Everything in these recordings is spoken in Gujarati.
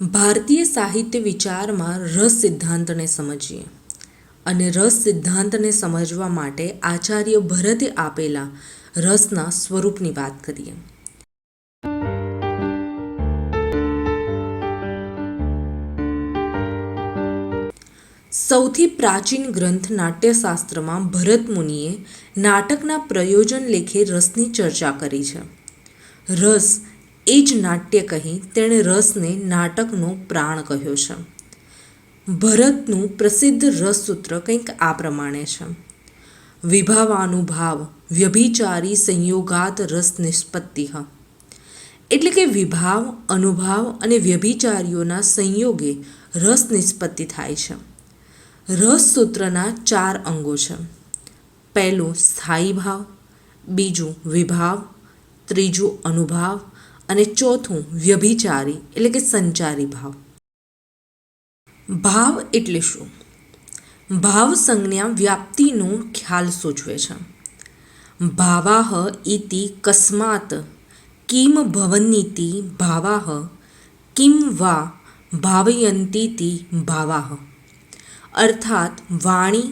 ભારતીય સાહિત્ય વિચારમાં રસ સિદ્ધાંતને સમજીએ અને રસ સિદ્ધાંતને સમજવા માટે આચાર્ય ભરતે આપેલા રસના સ્વરૂપની વાત કરીએ. સૌથી પ્રાચીન ગ્રંથ નાટ્યશાસ્ત્રમાં ભરત મુનિએ નાટકના પ્રયોજન લેખે રસની ચર્ચા કરી છે. રસ એ જ નાટ્ય કહી તેણે રસને નાટકનો પ્રાણ કહ્યો છે. ભરતનું પ્રસિદ્ધ રસસૂત્ર કંઈક આ પ્રમાણે છે. વિભાવાનુભાવ વ્યભિચારી સંયોગાત રસ નિષ્પત્તિ એટલે કે વિભાવ, અનુભાવ અને વ્યભિચારીઓના સંયોગે રસ નિષ્પત્તિ થાય છે. રસ સૂત્રના ચાર અંગો છે. પહેલું સ્થાયી ભાવ, બીજું વિભાવ, ત્રીજું અનુભાવ અને ચોથું વ્યભિચારી, એટલે કે સંચારી ભાવ. ભાવ એટલે શું? ભાવ સંજ્ઞા વ્યાપ્તિનો ખ્યાલ સૂચવે છે. ભાવાહ ઇતિ કસ્માત, કિમ ભવનીતિ ભાવાહ, કિમ વા ભાવયંતીતિ ભાવાહ. અર્થાત વાણી,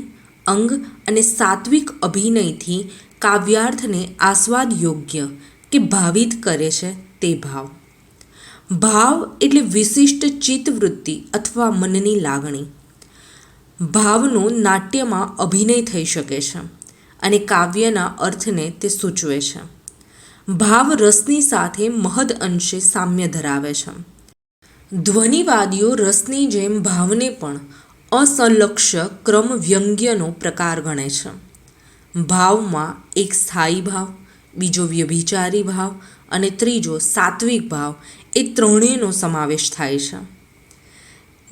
અંગ અને સાત્વિક અભિનયથી કાવ્યાર્થને આસ્વાદ યોગ્ય કે ભાવિત કરે છે તે ભાવ. ભાવ એટલે વિશિષ્ટ ચિત્તવૃત્તિ અથવા મનની લાગણી. ભાવનો નાટ્યમાં અભિનય થઈ શકે છે અને કાવ્યના અર્થને તે સૂચવે છે. ભાવ રસની સાથે મહદ અંશે સામ્ય ધરાવે છે. ધ્વનિવાદીઓ રસની જેમ ભાવને પણ અસંલક્ષ્ય ક્રમ વ્યંગ્યનો પ્રકાર ગણે છે. ભાવમાં એક સ્થાયી ભાવ, બીજો વ્યભિચારી ભાવ અને ત્રીજો સાત્વિક ભાવ, એ ત્રણેયનો સમાવેશ થાય છે.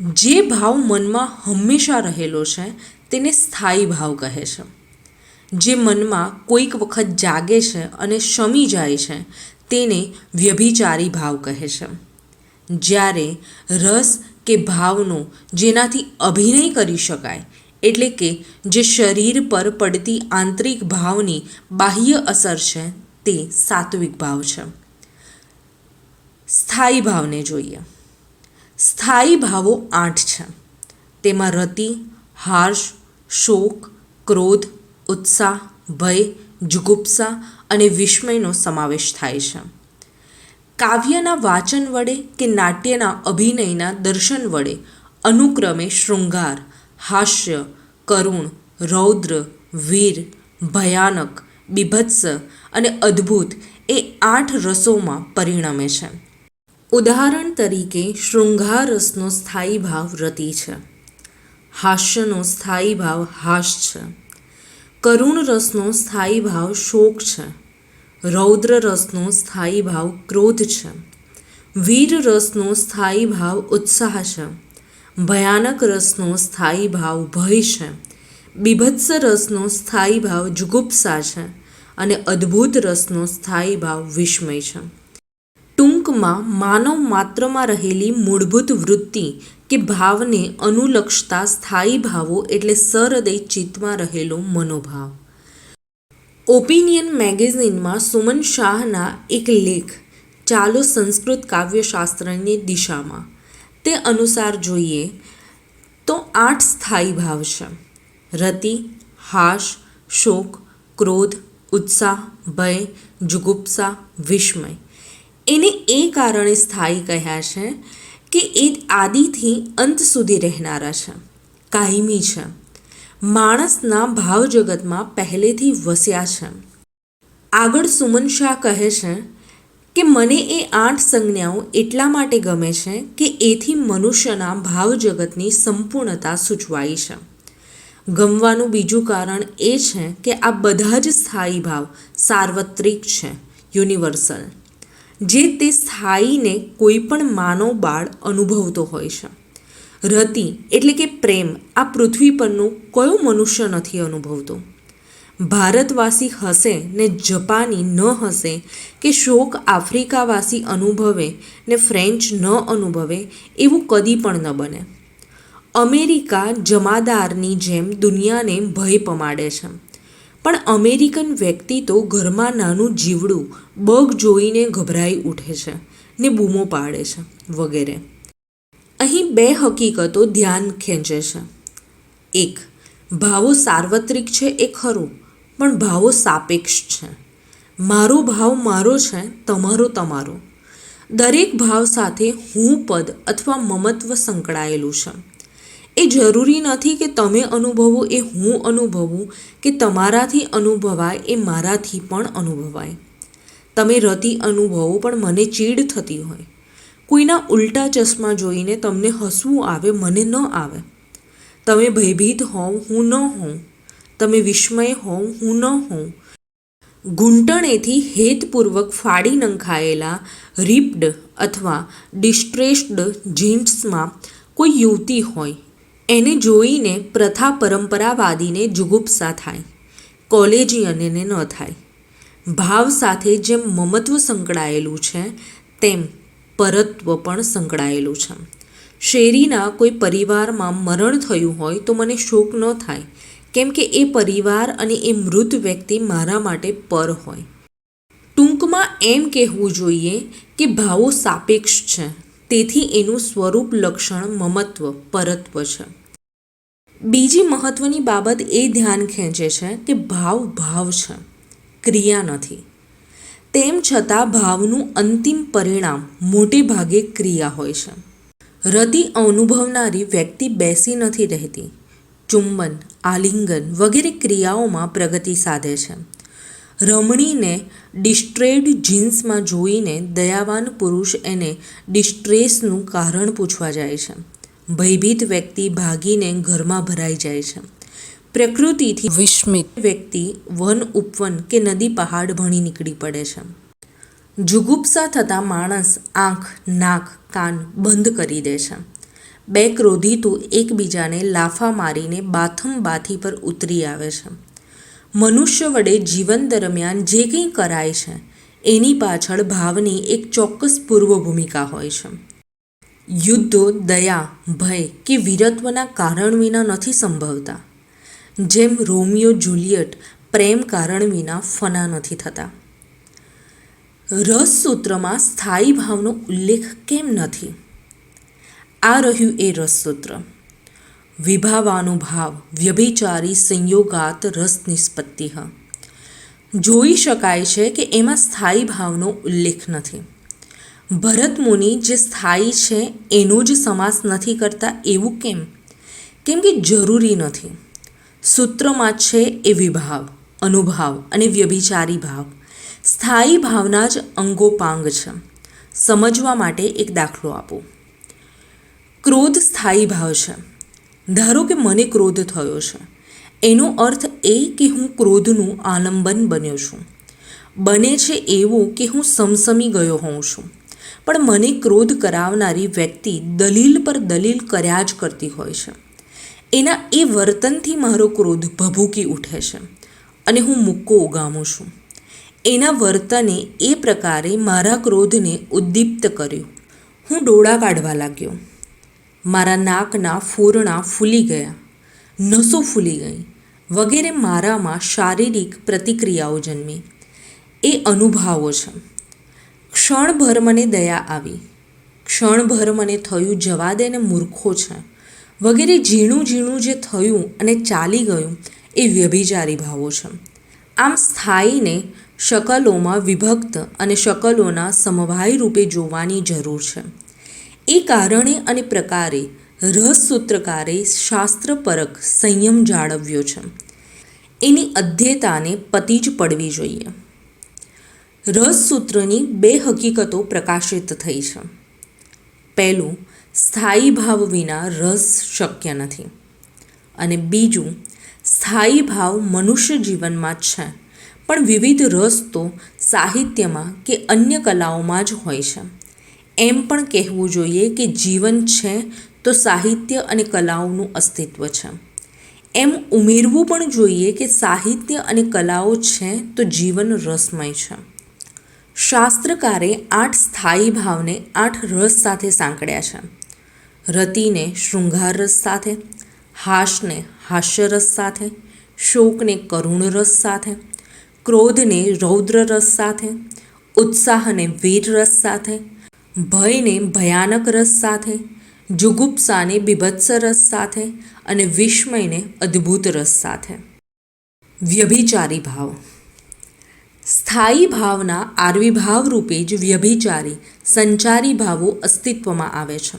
જે ભાવ મનમાં હંમેશા રહેલો છે, તેને સ્થાયી ભાવ કહે છે. જે મનમાં કોઈક વખત જાગે છે અને શમી જાય છે, તેને વ્યભિચારી ભાવ કહે છે. જ્યારે રસ કે ભાવનો જેનાથી અભિનય કરી શકાય, એટલે કે જે શરીર પર પડતી આંતરિક ભાવની બાહ્ય અસર છે, તે સાત્વિક ભાવ છે. સ્થાયી ભાવને જોઈએ. સ્થાયી ભાવો આઠ છે. તેમાં રતિ હાર્ષ શોક, ક્રોધ, ઉત્સાહ, ભય, જુગુપ્સા અને વિસ્મયનો સમાવેશ થાય છે. કાવ્યના વાચન વડે કે નાટ્યના અભિનયના દર્શન વડે અનુક્રમે શૃંગાર, હાસ્ય, કરુણ, રૌદ્ર, વીર, ભયાનક, બીભત્સ અને અદ્ભુત એ આઠ રસોમાં પરિણમે છે. ઉદાહરણ તરીકે શૃંગાર રસનો સ્થાયી ભાવ રતિ છે. હાસ્યનો સ્થાયી ભાવ હાસ છે. કરુણ રસનો સ્થાયી ભાવ શોક છે. રૌદ્ર રસનો સ્થાયી ભાવ ક્રોધ છે. વીર રસનો સ્થાયી ભાવ ઉત્સાહ છે. ભયાનક રસનો સ્થાયી ભાવ ભય છે. બીભત્સ રસનો સ્થાયી ભાવ જુગુપ્સા છે. અને અદ્ભુત રસનો સ્થાયી ભાવ વિસ્મય છે. ટૂંકમાં માનવ માત્રમાં રહેલી મૂળભૂત વૃત્તિ કે ભાવને અનુલક્ષતા સ્થાયી ભાવો એટલે સહૃદય ચિત્તમાં રહેલો મનોભાવ. ઓપિનિયન મેગેઝિનમાં સુમન શાહના એક લેખ, ચાલો સંસ્કૃત કાવ્યશાસ્ત્રની દિશામાં. તે અનુસાર જોઈએ તો આઠ સ્થાયી ભાવ છે. રતિ, હાશ, શોક, ક્રોધ, ઉત્સાહ, ભય, જુગુપ્સા, વિસ્મય. એને એ કારણે સ્થાયી કહ્યા છે કે એ આદિથી અંત સુધી રહેનારા છે, કાયમી છે. માણસના ભાવ જગતમાં પહેલેથી વસ્યા છે. આગળ સુમન શાહ કહે છે કે મને એ આઠ સંજ્ઞાઓ એટલા માટે ગમે છે કે એથી મનુષ્યના ભાવ જગતની સંપૂર્ણતા સૂચવાઈ છે. ગમવાનું બીજું કારણ એ છે કે આ બધા જ સ્થાયી ભાવ સાર્વત્રિક છે, યુનિવર્સલ. જે તે સ્થાયીને કોઈ પણ માનવ બાળ અનુભવતો હોય છે. રતિ એટલે કે પ્રેમ આ પૃથ્વી પરનું કયો મનુષ્ય નથી અનુભવતો. ભારતવાસી હશે ને જપાની ન હશે કે શોક આફ્રિકાવાસી અનુભવે ને ફ્રેન્ચ ન અનુભવે એવું કદી પણ ન બને. અમેરિકા જમાદારની જેમ દુનિયાને ભય પમાડે છે. પણ અમેરિકન વ્યક્તિ તો ઘરમાં નાનું જીવડું, બગ જોઈને ગભરાઈ ઉઠે છે ને બૂમો પાડે છે વગેરે. અહીં બે હકીકતો ધ્યાન ખેંચે છે. એક, ભાવો સાર્વત્રિક છે એ ખરું, પણ ભાવો સાપેક્ષ છે. મારો ભાવ મારો છે, તમારો તમારો. દરેક ભાવ સાથે હું પદ અથવા મમત્વ સંકળાયેલું છે. એ જરૂરી નથી કે તમે અનુભવો એ હું અનુભવું કે તમારાથી અનુભવાય એ મારાથી પણ અનુભવાય. તમે રતિ અનુભવો પણ મને ચીડ થતી હોય. કોઈના ઉલટા ચશ્મા જોઈને તમને હસવું આવે, મને ન આવે. તમે ભયભીત હોવ હું ન હોઉં. તમે વિસ્મય હોવ હું ન હોઉં. ઘૂંટણેથી હેતપૂર્વક ફાડી નંખાયેલા રિપ્ડ અથવા ડિસ્ટ્રેસ્ડ જીન્સમાં કોઈ યુવતી હોય એને જોઈને પ્રથા પરંપરાવાદીને જુગુપ્સા થાય કોલેજિયનને ન થાય. ભાવ સાથે જેમ મમત્વ સંકળાયેલું છે, તેમ પરત્વ પણ સંકળાયેલું છે. શેરીના કોઈ પરિવારમાં મરણ થયું હોય તો મને શોક ન થાય, કેમ કે એ પરિવાર અને એ મૃત વ્યક્તિ મારા માટે પર હોય. ટૂંકમાં એમ કહેવું જોઈએ કે ભાવો સાપેક્ષ છે, તેથી એનું સ્વરૂપ, લક્ષણ, મમત્વ, પરત્વ છે. બીજી મહત્વની બાબત એ ધ્યાન ખેંચે છે કે ભાવ ભાવ છે, ક્રિયા નથી. તેમ છતાં ભાવનું અંતિમ પરિણામ મોટે ભાગે ક્રિયા હોય છે. રતિ અનુભવનારી વ્યક્તિ બેસી નથી રહેતી. ચુંબન, આલિંગન વગેરે ક્રિયાઓમાં પ્રગતિ સાધે છે. રમણીને ડિસ્ટ્રેડ જીન્સમાં જોઈને દયાવાન પુરુષ એને ડિસ્ટ્રેસનું કારણ પૂછવા જાય છે. ભયભીત વ્યક્તિ ભાગીને ઘરમાં ભરાઈ જાય છે. પ્રકૃતિથી વિસ્મિત વ્યક્તિ વન ઉપવન કે નદી પહાડ ભણી નીકળી પડે છે. જુગુપ્સા થતાં માણસ આંખ, નાક, કાન બંધ કરી દે છે. બે ક્રોધિતો એકબીજાને લાફા મારીને બાથમ બાથી પર ઉતરી આવે છે. મનુષ્ય વડે જીવન દરમિયાન જે કંઈ કરાય છે, એની પાછળ ભાવની એક ચોક્કસ પૂર્વ ભૂમિકા હોય છે. યુદ્ધો, દયા, ભય કે વીરત્વના કારણ વિના નથી સંભવતા. જેમ રોમિયો જુલિયટ પ્રેમ કારણ વિના ફના નથી થતા. રસસૂત્રમાં સ્થાયી ભાવનો ઉલ્લેખ કેમ નથી? આ રહ્યું એ રસસૂત્ર વિભાવાનુભાવ, વ્યભિચારી, સંયોગાત, રસ નિષ્પત્તિ જોઈ શકાય છે કે એમાં સ્થાયી ભાવનો ઉલ્લેખ નથી. ભરત મુનિ જે સ્થાયી છે, એનો જ સમાસ નથી કરતા એવું કેમ? કેમ કે જરૂરી નથી. સૂત્રમાં છે એ વિભાવ, અનુભાવ અને વ્યભિચારી ભાવ. સ્થાયી ભાવના જ અંગોપાંગ છે. સમજવા માટે એક દાખલો આપો. ક્રોધ સ્થાયી ભાવ છે. ધારો કે મને ક્રોધ થયો છે. એનો અર્થ એ કે હું ક્રોધનું આલંબન બન્યો છું. બને છે એવું કે હું સમસમી ગયો હોઉં છું. પણ મને ક્રોધ કરાવનારી વ્યક્તિ દલીલ પર દલીલ કર્યા જ કરતી હોય છે. એના એ વર્તનથી મારો ક્રોધ ભભૂકી ઉઠે છે અને હું મુક્કો ઉગામું છું. એના વર્તને એ પ્રકારે મારા ક્રોધને ઉદ્દીપ્ત કર્યું. હું ડોળા કાઢવા લાગ્યો. મારા નાકના ફોરણા ફૂલી ગયા. નસો ફૂલી ગઈ. વગેરે મારામાં શારીરિક પ્રતિક્રિયાઓ જન્મી. એ અનુભાવો છે. ક્ષણભર મને દયા આવી. ક્ષણભર મને થયું જવા દેને મૂર્ખો છે. વગેરે ઝીણું ઝીણું જે થયું અને ચાલી ગયું એ વ્યભિચારી ભાવો છે. આમ સ્થાયીને શકલોમાં વિભક્ત અને શકલોના સમવાય રૂપે જોવાની જરૂર છે. એ કારણે અને પ્રકારે રસસૂત્રકારે શાસ્ત્રપરક સંયમ જાળવ્યો છે. એની અધ્યતાને પતિ જ પડવી જોઈએ. રસસૂત્રની બે હકીકતો પ્રકાશિત થઈ છે. પહેલું, સ્થાયી ભાવ વિના રસ શક્ય નથી. અને બીજું, સ્થાયી ભાવ મનુષ્ય જીવનમાં છે, પણ વિવિધ રસ તો સાહિત્યમાં કે અન્ય કલાઓમાં જ હોય છે. એમ પણ કહેવું જોઈએ કે જીવન છે તો સાહિત્ય અને કલાઓનું અસ્તિત્વ છે. એમ ઉમેરવું પણ જોઈએ કે સાહિત્ય અને કલાઓ છે તો જીવન રસમય છે. શાસ્ત્રકારે આઠ સ્થાયી ભાવને આઠ રસ સાથે સાંકળ્યા છે. રતિને શૃંગાર રસ સાથે, હાશને હાસ્યરસ સાથે, શોકને કરુણ રસ સાથે, ક્રોધને રૌદ્ર રસ સાથે, ઉત્સાહને વીર રસ સાથે, ભયને ભયાનક રસ સાથે, જુગુપ્સાને બીભત્સ રસ સાથે અને વિસ્મયને અદ્ભુત રસ સાથે. વ્યભિચારી ભાવ સ્થાયી ભાવના આર્વિભાવ રૂપે જ વ્યભિચારી, સંચારી ભાવો અસ્તિત્વમાં આવે છે.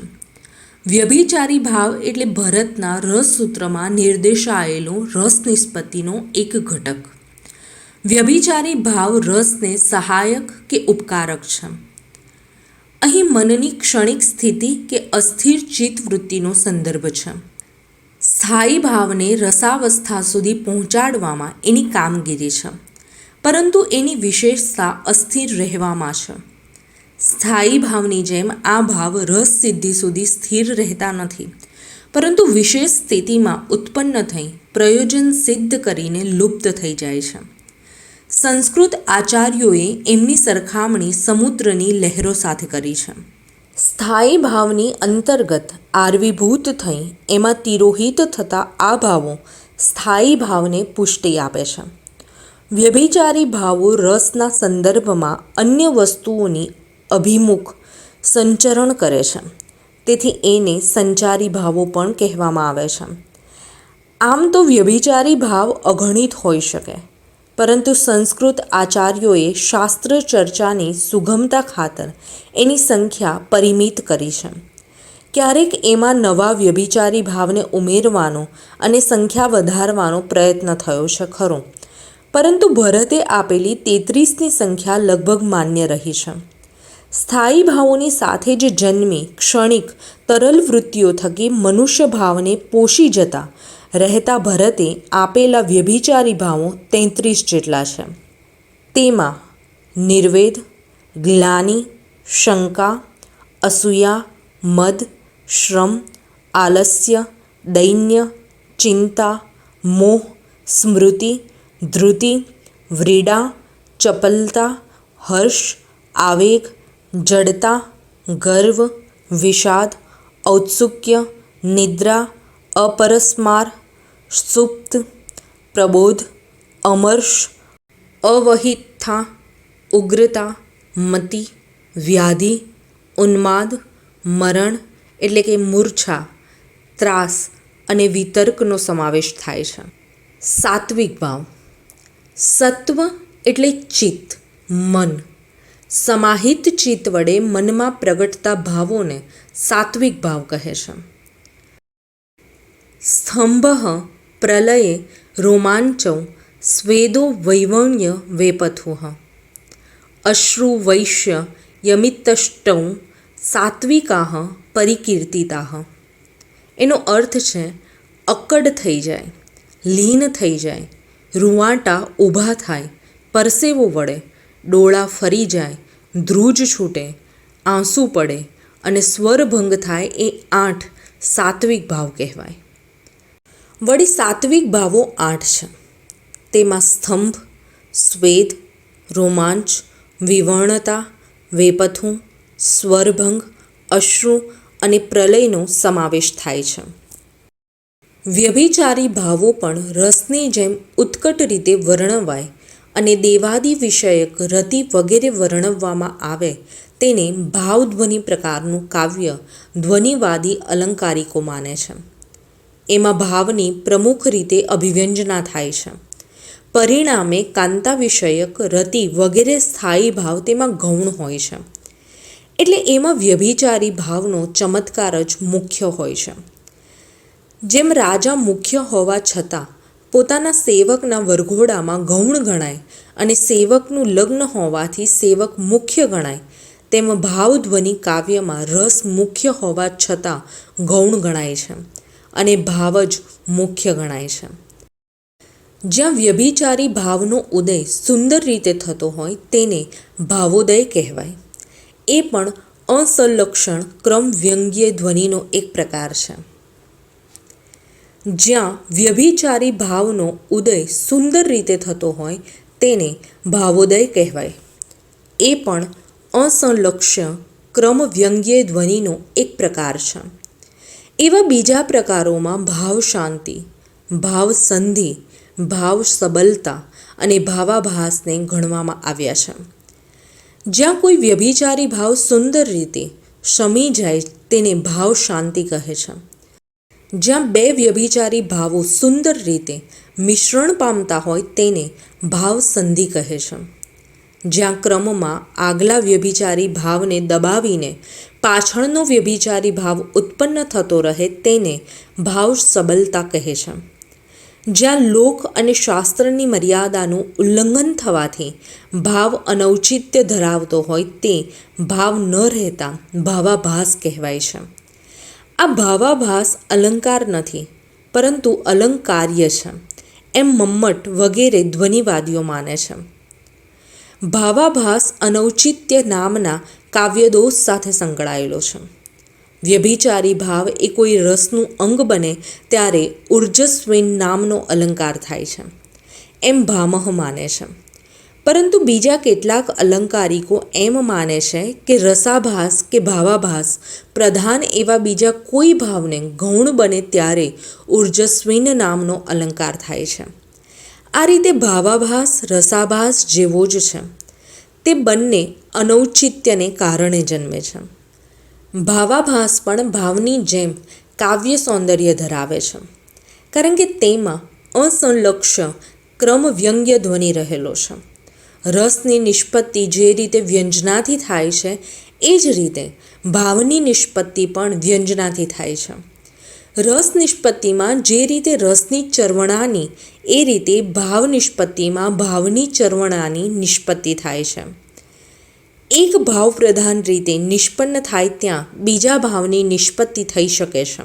વ્યભિચારી ભાવ એટલે ભરતના રસસૂત્રમાં નિર્દેશાયેલો રસ નિષ્પત્તિનો એક ઘટક. વ્યભિચારી ભાવ રસને સહાયક કે ઉપકારક છે. અહીં મનની ક્ષણિક સ્થિતિ કે અસ્થિર ચિત્ત વૃત્તિનો સંદર્ભ છે. સ્થાયી ભાવને રસાવસ્થા સુધી પહોંચાડવામાં એની કામગીરી છે. પરંતુ એની વિશેષતા અસ્થિર રહેવામાં છે. સ્થાયી ભાવની જેમ આ ભાવ રસ સિદ્ધિ સુધી સ્થિર રહેતા નથી. પરંતુ વિશેષ સ્થિતિમાં ઉત્પન્ન થઈ પ્રયોજન સિદ્ધ કરીને લુપ્ત થઈ જાય છે. સંસ્કૃત આચાર્યોએ એમની સરખામણી સમુદ્રની લહેરો સાથે કરી છે. સ્થાયી ભાવની અંતર્ગત આર્વીભૂત થઈ એમાં તિરોહિત થતા આ ભાવો સ્થાયી ભાવને પુષ્ટિ આપે છે. વ્યભિચારી ભાવો રસના સંદર્ભમાં અન્ય વસ્તુઓની અભિમુખ સંચરણ કરે છે. તેથી એને સંચારી ભાવો પણ કહેવામાં આવે છે. આમ તો વ્યભિચારી ભાવ અગણિત હોઈ શકે, પરંતુ સંસ્કૃત આચાર્યોએ શાસ્ત્ર ચર્ચાની સુગમતા ખાતર એની સંખ્યા પરિમિત કરી છે. ક્યારેક એમાં નવા વ્યભિચારી ભાવને ઉમેરવાનો અને સંખ્યા વધારવાનો પ્રયત્ન થયો છે ખરો. પરંતુ ભરતે આપેલી તેત્રીસની સંખ્યા લગભગ માન્ય રહી છે. સ્થાયી ભાવોની સાથે જ જન્મી ક્ષણિક તરલ વૃત્તિઓ થકી મનુષ્ય ભાવને પોષી જતા રહેતા ભરતે આપેલા વ્યભિચારી ભાવો તેત્રીસ જેટલા છે. તેમાં નિર્વેદ ગ્લાની શંકા, અસૂયા, મદ, શ્રમ, આલસ્ય, દૈન્ય, ચિંતા, મોહ, સ્મૃતિ ધૃતિ વ્રીડા, ચપલતા, હર્ષ, આવેગ, જડતા, ગર્વ, વિષાદ, ઔત્સુક્ય, નિદ્રા, અપરસ્માર, સુપ્ત, પ્રબોધ, અમર્ષ અવહિતતા ઉગ્રતા, મતિ, વ્યાધિ, ઉન્માદ, મરણ એટલે કે મૂર્છા, ત્રાસ અને વિતર્કનો સમાવેશ થાય છે. સાત્વિક ભાવ. સત્વ એટલે ચિત્ત, મન. સમાહિત ચિત્ત વડે મનમાં પ્રગટતા ભાવોને સાત્વિક ભાવ કહે છે. સ્તંભ પ્રલયે રોમાંચૌ સ્વેદો વૈવણ્ય વેપથુહ અશ્રુ વૈશ્ય યમિતષ્ટૌ સાત્વિકાહ પરિકીર્તિતાહ એનો અર્થ છે, અક્કડ થઈ જાય, લીન થઈ જાય રૂવાટા ઊભા થાય, પરસેવો વળે, ડોળા ફરી જાય, ધ્રુજ છૂટે, આંસુ પડે અને સ્વરભંગ થાય એ આઠ સાત્વિક ભાવ કહેવાય. વળી સાત્વિક ભાવો આઠ છે. તેમાં સ્તંભ, સ્વેદ, રોમાંચ, વિવર્ણતા, વેપથું, સ્વરભંગ, અશ્રુ અને પ્રલયનો સમાવેશ થાય છે. વ્યભિચારી ભાવો પણ રસની જેમ ઉત્કટ રીતે વર્ણવાય અને દેવાદી વિષયક રતિ વગેરે વર્ણવવામાં આવે, તેને ભાવધ્વનિ પ્રકારનું કાવ્ય ધ્વનિવાદી અલંકારિકો માને છે. એમાં ભાવની પ્રમુખ રીતે અભિવ્યંજના થાય છે. પરિણામે કાંતા વિષયક રતિ વગેરે સ્થાયી ભાવ તેમાં ગૌણ હોય છે. એટલે એમાં વ્યભિચારી ભાવનો ચમત્કાર જ મુખ્ય હોય છે. જેમ રાજા મુખ્ય હોવા છતાં, પોતાના સેવકના વરઘોડામાં ગૌણ ગણાય અને સેવકનું લગ્ન હોવાથી સેવક મુખ્ય ગણાય, તેમ ભાવધ્વનિ કાવ્યમાં રસ મુખ્ય હોવા છતાં ગૌણ ગણાય છે અને ભાવ જ મુખ્ય ગણાય છે. જ્યાં વ્યભિચારી ભાવનો ઉદય સુંદર રીતે થતો હોય તેને ભાવોદય કહેવાય. એ પણ અસંલક્ષણ ક્રમ વ્યંગ્ય ધ્વનિનો એક પ્રકાર છે. જ્યાં વ્યભિચારી ભાવનો ઉદય સુંદર રીતે થતો હોય તેને ભાવોદય કહેવાય. એ પણ અસંલક્ષ્ય ક્રમ વ્યંગ્ય ધ્વનિનો એક પ્રકાર છે. એવા બીજા પ્રકારોમાં ભાવ શાંતિ, ભાવ સંધિ, ભાવ સબલતા અને ભાવાભાસને ગણવામાં આવ્યા છે. જ્યાં કોઈ વ્યભિચારી ભાવ સુંદર રીતે શમી જાય તેને ભાવ શાંતિ કહે છે. જ્યાં બે વ્યભિચારી ભાવો સુંદર રીતે મિશ્રણ પામતા હોય તેને ભાવ સંધિ કહે છે. જ્યાં ક્રમમાં આગલા વ્યભિચારી ભાવને દબાવીને પાછળનો વ્યભિચારી ભાવ ઉત્પન્ન થતો રહે તેને ભાવ સબલતા કહે છે. જ્યાં લોક અને શાસ્ત્રની મર્યાદાનું ઉલ્લંઘન થવાથી ભાવ અનૌચિત્ય ધરાવતો હોય તે ભાવ ન રહેતા ભાવાભાસ કહેવાય છે. આ ભાવાભાસ અલંકાર નથી, પરંતુ અલંકાર્ય છે, એમ મમ્મટ વગેરે ધ્વનિવાદીઓ માને છે. ભાવાભાસ અનૌચિત્ય નામના કાવ્યદોષ સાથે સંકળાયેલો છે. વ્યભિચારી ભાવ એ કોઈ રસનું અંગ બને ત્યારે ઉર્જસ્વિન નામનો અલંકાર થાય છે, એમ ભામહ માને છે. પરંતુ બીજા કેટલાક અલંકારિકો એમ માને છે કે રસાભાસ કે ભાવાભાસ પ્રધાન એવા બીજા કોઈ ભાવને ગૌણ બને ત્યારે ઉર્જસ્વિન નામનો અલંકાર થાય છે. આ રીતે ભાવાભાસ, રસાભાસ જેવો જ છે. તે બંને અનૌચિત્યને કારણે જન્મે છે. ભાવાભાસ પણ ભાવની જેમ કાવ્ય સૌંદર્ય ધરાવે છે. કારણ કે તેમાં અસંલક્ષ ક્રમ વ્યંગ્ય ધ્વનિ રહેલો છે. રસની નિષ્પત્તિ જે રીતે વ્યંજનાથી થાય છે, એ જ રીતે ભાવની નિષ્પત્તિ પણ વ્યંજનાથી થાય છે. રસ નિષ્પત્તિમાં જે રીતે રસની ચરવણાની, એ રીતે ભાવ નિષ્પત્તિમાં ભાવની ચરવણાની નિષ્પત્તિ થાય છે. એક ભાવ પ્રધાન રીતે નિષ્પન્ન થાય ત્યાં બીજા ભાવની નિષ્પત્તિ થઈ શકે છે.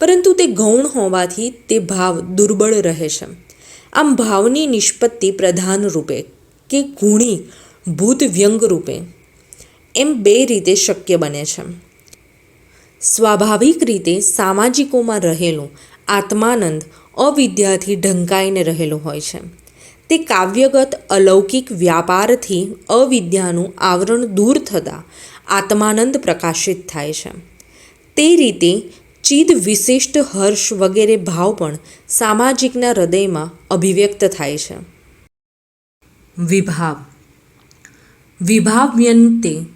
પરંતુ તે ગૌણ હોવાથી તે ભાવ દુર્બળ રહે છે. આમ ભાવની નિષ્પત્તિ પ્રધાન રૂપે કે ગુણી ભૂત વ્યંગ રૂપે. એમ બે રીતે શક્ય બને છે. સ્વાભાવિક રીતે સામાજિકોમાં રહેલો આત્માનંદ અવિદ્યાથી ઢંકાઈને રહેલો હોય છે. તે કાવ્યગત અલૌકિક વ્યાપારથી અવિદ્યાનું આવરણ દૂર થતાં આત્માનંદ પ્રકાશિત થાય છે. તે રીતે ચિદ વિશિષ્ટ હર્ષ વગેરે ભાવ પણ સામાજિકના હૃદયમાં અભિવ્યક્ત થાય છે. વિભાવ. વિભાવ્યંતે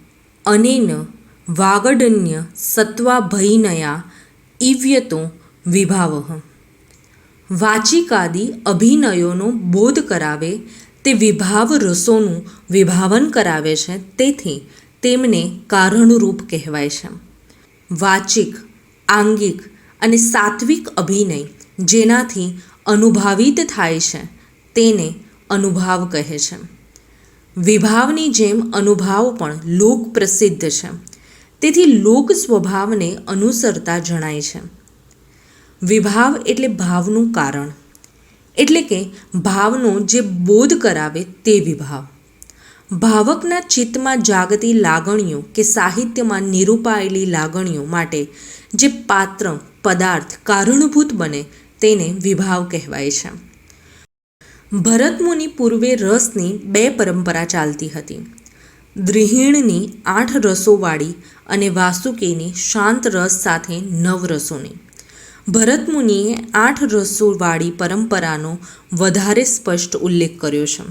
અનેન વાગડન્ય સત્વાભયનયા ઇવ્યતો વિભાવ. વાચિકાદિ અભિનયોનો બોધ કરાવે, તે વિભાવ રસોનું વિભાવન કરાવે છે, તેથી તેમને કારણરૂપ કહેવાય છે. વાચિક, આંગિક અને સાત્વિક અભિનય જેનાથી અનુભાવિત થાય છે, તેને અનુભાવ કહે છે. વિભાવની જેમ અનુભાવ પણ લોક પ્રસિદ્ધ છે. તેથી લોક સ્વભાવને અનુસરતા જણાય છે. વિભાવ એટલે ભાવનું કારણ. એટલે કે ભાવનો જે બોધ કરાવે તે વિભાવ. ભાવકના ચિત્તમાં જાગતી લાગણીઓ કે સાહિત્યમાં નિરૂપાયેલી લાગણીઓ માટે જે પાત્ર, પદાર્થ કારણભૂત બને તેને વિભાવ કહેવાય છે. ભરતમુનિ પૂર્વે રસની બે પરંપરા ચાલતી હતી. દ્રિહિણની આઠ રસોવાળી અને વાસુકીની શાંત રસ સાથે નવ રસોની. ભરતમુનિએ આઠ રસોવાળી પરંપરાનો વધારે સ્પષ્ટ ઉલ્લેખ કર્યો છે.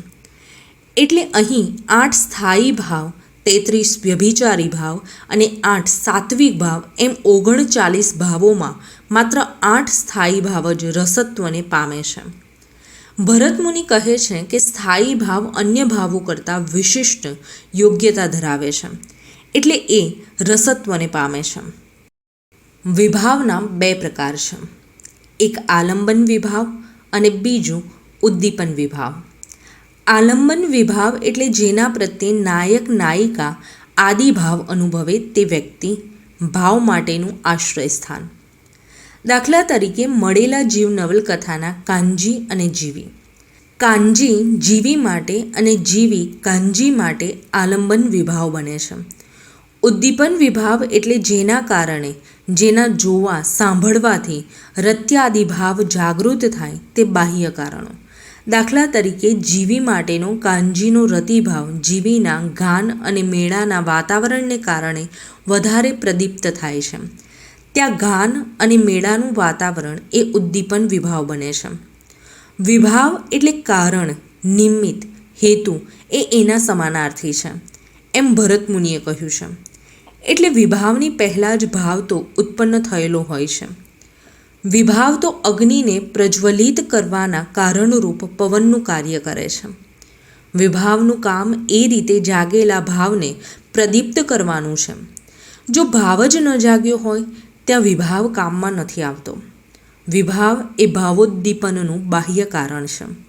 એટલે અહીં આઠ સ્થાયી ભાવ, તેત્રીસ વ્યભિચારી ભાવ અને આઠ સાત્વિક ભાવ એમ ઓગણચાલીસ ભાવોમાં માત્ર આઠ સ્થાયી ભાવ જ રસત્વને પામે છે. ભરતમુનિ કહે છે કે સ્થાયી ભાવ અન્ય ભાવો કરતાં વિશિષ્ટ યોગ્યતા ધરાવે છે. એટલે એ રસત્વને પામે છે. વિભાવના બે પ્રકાર છે. એક આલંબન વિભાવ અને બીજું ઉદ્દીપન વિભાવ. આલંબન વિભાવ એટલે જેના પ્રત્યે નાયક નાયિકા આદિ ભાવ અનુભવે તે વ્યક્તિ ભાવ માટેનું આશ્રય સ્થાન દાખલા તરીકે મળેલા જીવ નવલકથાના કાંજી અને જીવી. કાંજી જીવી માટે અને જીવી કાંજી માટે આલંબન વિભાવ બને છે. ઉદ્દીપન વિભાવ એટલે જેના કારણે, જેના જોવા, સાંભળવાથી રત્યાદિ ભાવ જાગૃત થાય તે બાહ્ય કારણો. દાખલા તરીકે જીવી માટેનો કાંજીનો રતિભાવ જીવીના ગાન અને મેળાના વાતાવરણને કારણે વધારે પ્રદીપ્ત થાય છે. ત્યાં ગાન અને મેળાનું વાતાવરણ એ ઉદ્દીપન વિભાવ બને છે. વિભાવ એટલે કારણ, નિમિત્ત, હેતુ એ એના સમાનાર્થી છે, એમ ભરતમુનિએ કહ્યું છે. એટલે વિભાવની પહેલાં જ ભાવ તો ઉત્પન્ન થયેલો હોય છે. વિભાવ તો અગ્નિને પ્રજ્વલિત કરવાના કારણરૂપ પવનનું કાર્ય કરે છે. વિભાવનું કામ એ રીતે જાગેલા ભાવને પ્રદીપ્ત કરવાનું છે. જો ભાવ જ ન જાગ્યો હોય ત્યાં વિભાવ કામમાં નથી આવતો. વિભાવ એ ભાવોદ્દીપનનું બાહ્ય કારણ છે.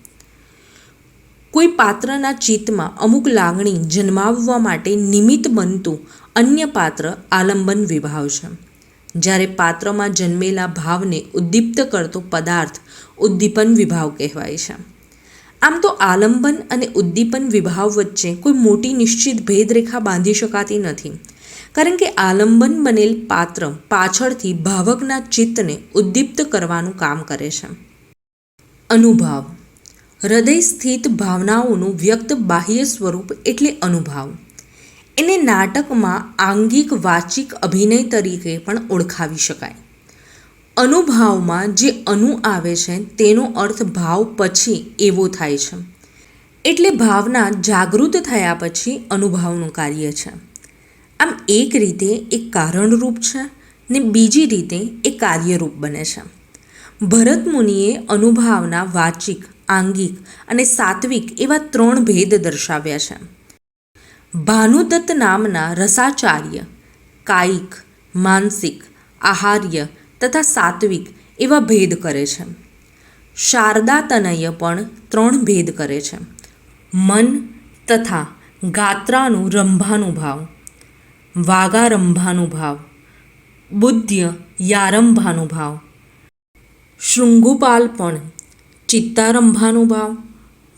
કોઈ પાત્રના ચિત્તમાં અમુક લાગણી જન્માવવા માટે નિમિત્ત બનતું અન્ય પાત્ર આલંબન વિભાવ છે. જ્યારે પાત્રમાં જન્મેલા ભાવને ઉદ્દીપ્ત કરતો પદાર્થ ઉદ્દીપન વિભાવ કહેવાય છે. આમ તો આલંબન અને ઉદ્દીપન વિભાવ વચ્ચે કોઈ મોટી નિશ્ચિત ભેદરેખા બાંધી શકાતી નથી. કારણ કે આલંબન બનેલ પાત્ર પાછળથી ભાવકના ચિત્તને ઉદ્દીપ્ત કરવાનું કામ કરે છે. અનુભાવ. હૃદય સ્થિત ભાવનાઓનું વ્યક્ત બાહ્ય સ્વરૂપ એટલે અનુભાવ. એને નાટકમાં આંગિક વાચિક અભિનય તરીકે પણ ઓળખાવી શકાય. અનુભાવમાં જે અનુ આવે છે તેનો અર્થ ભાવ પછી એવો થાય છે. એટલે ભાવના જાગૃત થયા પછી અનુભાવનું કાર્ય છે. આમ એક રીતે એ કારણરૂપ છે ને બીજી રીતે એ કાર્યરૂપ બને છે. ભરત મુનિએ અનુભાવના વાચિક, આંગિક અને સાત્વિક એવા ત્રણ ભેદ દર્શાવ્યા છે. ભાનુદત્ત નામના રસાચાર્ય, કાયિક, માનસિક, આહાર્ય તથા સાત્વિક એવા ભેદ કરે છે. શારદા તનય પણ ત્રણ ભેદ કરે છે. મન તથા ગાત્રાનું રંભાનુભાવ. વાગારંભાનુભાવ બુદ્ધ્ય યારંભાનુભાવ શૃંગુપાલ પણ ચિત્તારંભાનુભાવ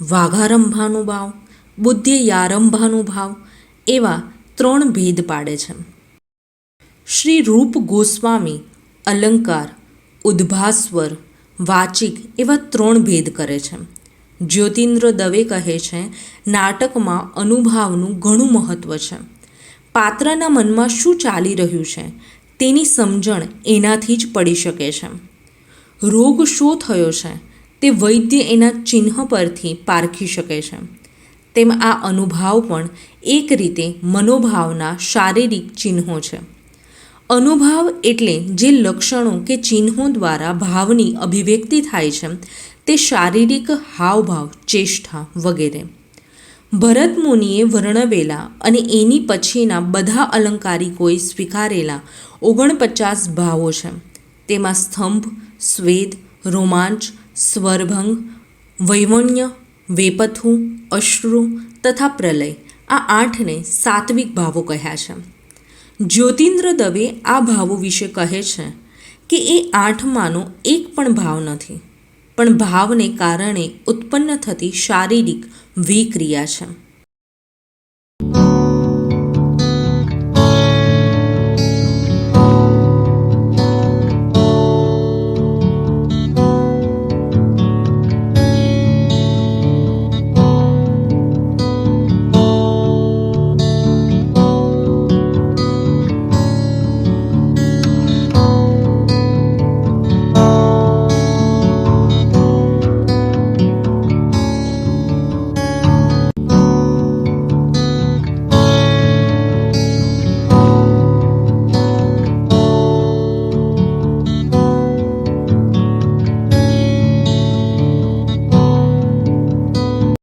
વાઘારંભાનુભાવ બુદ્ધિ યારંભાનુભાવ એવા ત્રણ ભેદ પાડે છે. શ્રી રૂપ ગોસ્વામી અલંકાર, ઉદ્ભાસ્વર, વાચિક એવા ત્રણ ભેદ કરે છે. જ્યોતિન્દ્ર દવે કહે છે, નાટકમાં અનુભાવનું ઘણું મહત્ત્વ છે. પાત્રના મનમાં શું ચાલી રહ્યું છે? તેની સમજણ એનાથી જ પડી શકે છે. રોગ શો થયો છે? તે વૈદ્ય એના ચિહ્ન પરથી પારખી શકે છે. તેમ આ અનુભાવ પણ એક રીતે મનોભાવના શારીરિક ચિહ્નો છે. અનુભાવ એટલે જે લક્ષણો કે ચિહ્નો દ્વારા ભાવની અભિવ્યક્તિ થાય છે, તે શારીરિક હાવભાવ, ચેષ્ટા વગેરે. ભરત મુનિએ વર્ણવેલા અને એની પછીના બધા અલંકારિકોએ સ્વીકારેલા ઓગણપચાસ ભાવો છે. તેમાં સ્તંભ, સ્વેદ, રોમાંચ, સ્વરભંગ, વૈવણ્ય, વેપથુ, અશ્રુ તથા પ્રલય આ આઠને સાત્વિક ભાવો કહ્યા છે. જ્યોતિન્દ્ર દવે આ ભાવો વિશે કહે છે કે એ આઠમાંનો એક પણ ભાવ નથી, પણ ભાવને કારણે ઉત્પન્ન થતી શારીરિક વિક્રિયા છે.